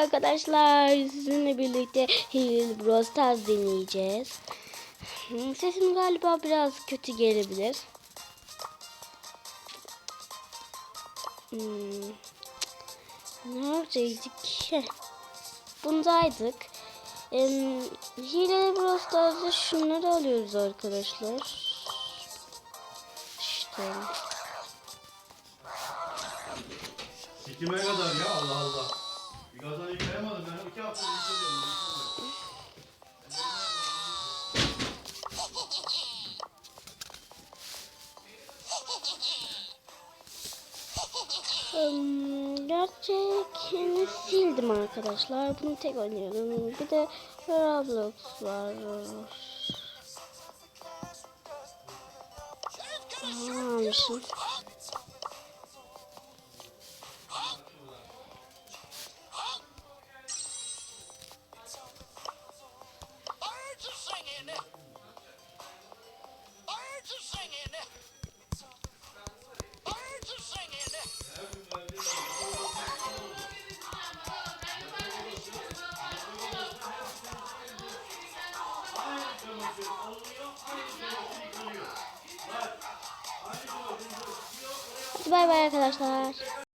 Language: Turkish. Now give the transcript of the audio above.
arkadaşlar. Sizinle birlikte Hill Bros Stars deneyeceğiz. Hmm, Sesim galiba biraz kötü gelebilir. Hmm. Neredeydik? Bundaydık. Em, Hile Bros Stars'da şunları alıyoruz arkadaşlar. İşte. Kime kadar ya Allah Allah. Gerçekini sildim arkadaşlar. Bunu tek oynuyorum. Bir de Roblox var. Aa, bay bay arkadaşlar.